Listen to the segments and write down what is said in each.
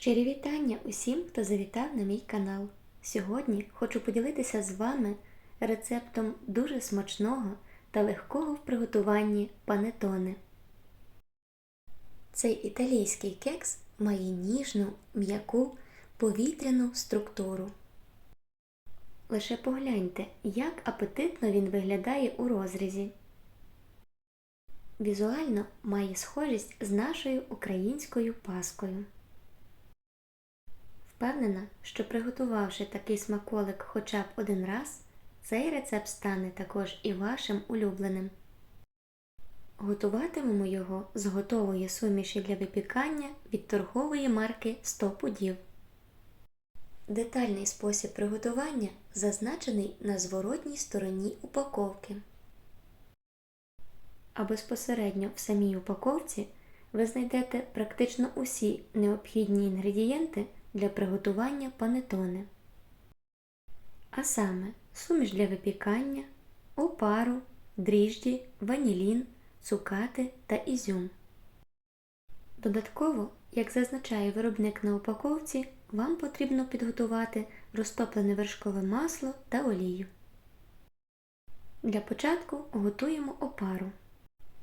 Щирі вітання усім, хто завітав на мій канал. Сьогодні хочу поділитися з вами рецептом дуже смачного та легкого в приготуванні панетоне. Цей італійський кекс має ніжну, м'яку, повітряну структуру. Лише погляньте, як апетитно він виглядає у розрізі. Візуально має схожість з нашою українською паскою. Впевнена, що приготувавши такий смаколик хоча б один раз, цей рецепт стане також і вашим улюбленим. Готуватимемо його з готової суміші для випікання від торгової марки 100 пудів. Детальний спосіб приготування зазначений на зворотній стороні упаковки. А безпосередньо в самій упаковці ви знайдете практично усі необхідні інгредієнти для приготування панетоне. А саме суміш для випікання, опару, дріжджі, ванілін, цукати та ізюм. Додатково, як зазначає виробник на упаковці, вам потрібно підготувати розтоплене вершкове масло та олію. Для початку готуємо опару.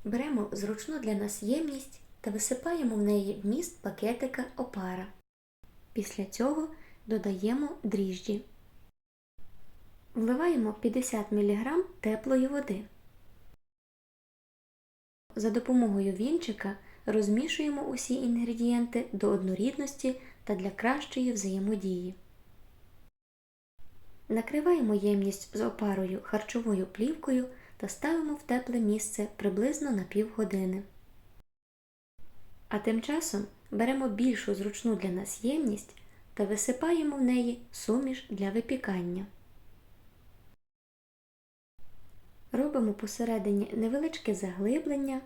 Беремо зручну для нас ємність та висипаємо в неї вміст пакетика опара. Після цього додаємо дріжджі. Вливаємо 50 мг теплої води. За допомогою вінчика розмішуємо усі інгредієнти до однорідності та для кращої взаємодії. Накриваємо ємність з опарою харчовою плівкою та ставимо в тепле місце приблизно на півгодини. А тим часом беремо більшу зручну для нас ємність та висипаємо в неї суміш для випікання. Робимо посередині невеличке заглиблення,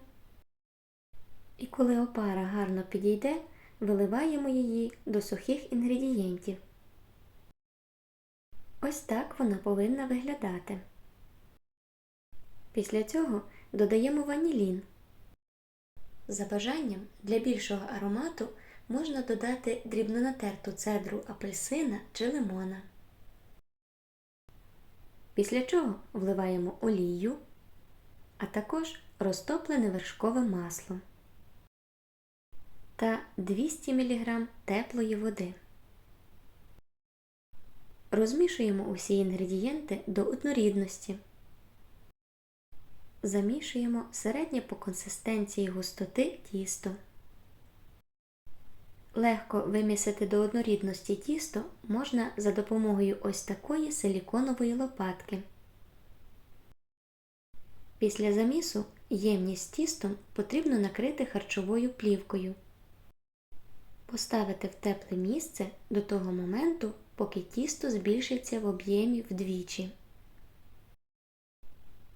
і коли опара гарно підійде, виливаємо її до сухих інгредієнтів. Ось так вона повинна виглядати. Після цього додаємо ванілін. За бажанням для більшого аромату можна додати дрібно натерту цедру апельсина чи лимона. Після чого вливаємо олію, а також розтоплене вершкове масло та 200 мг теплої води. Розмішуємо усі інгредієнти до однорідності. Замішуємо середнє по консистенції густоти тісто. Легко вимісити до однорідності тісто можна за допомогою ось такої силіконової лопатки. Після замісу ємність з тістом потрібно накрити харчовою плівкою. Поставити в тепле місце до того моменту, поки тісто збільшиться в об'ємі вдвічі.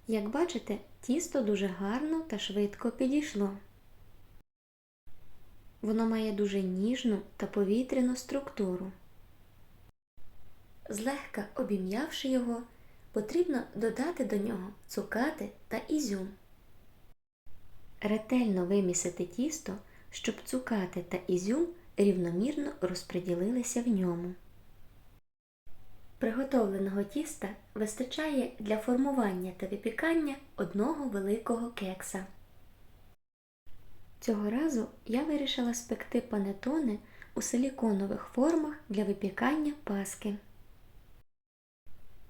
Як бачите, тісто дуже гарно та швидко підійшло. Воно має дуже ніжну та повітряну структуру. Злегка обім'явши його, потрібно додати до нього цукати та ізюм. Ретельно вимісити тісто, щоб цукати та ізюм рівномірно розподілилися в ньому. Приготовленого тіста вистачає для формування та випікання одного великого кекса. Цього разу я вирішила спекти панетони у силіконових формах для випікання паски.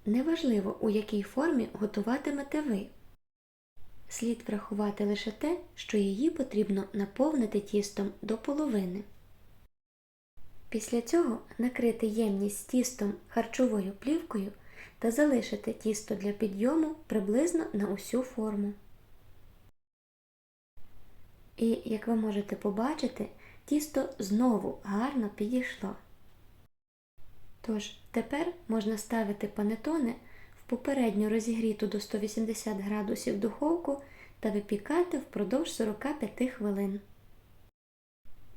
Неважливо, у якій формі готуватимете ви. Слід врахувати лише те, що її потрібно наповнити тістом до половини. Після цього накрити ємність тістом харчовою плівкою та залишити тісто для підйому приблизно на усю форму. І, як ви можете побачити, тісто знову гарно підійшло. Тож, тепер можна ставити панетоне в попередньо розігріту до 180 градусів духовку та випікати впродовж 45 хвилин.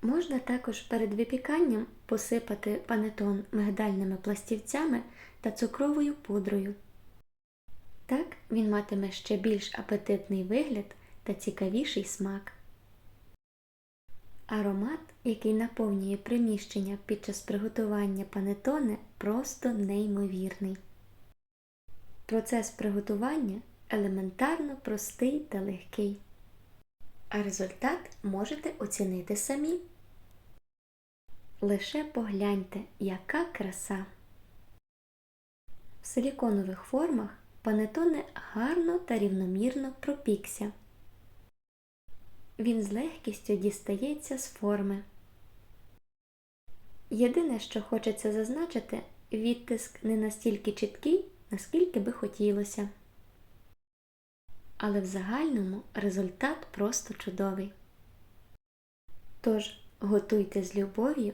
Можна також перед випіканням посипати панетон мигдальними пластівцями та цукровою пудрою. Так він матиме ще більш апетитний вигляд та цікавіший смак. Аромат, який наповнює приміщення під час приготування панетоне, просто неймовірний. Процес приготування елементарно простий та легкий. А результат можете оцінити самі. Лише погляньте, яка краса. В силіконових формах панетоне гарно та рівномірно пропікся. Він з легкістю дістається з форми. Єдине, що хочеться зазначити, відтиск не настільки чіткий, наскільки би хотілося. Але в загальному результат просто чудовий. Тож, готуйте з любов'ю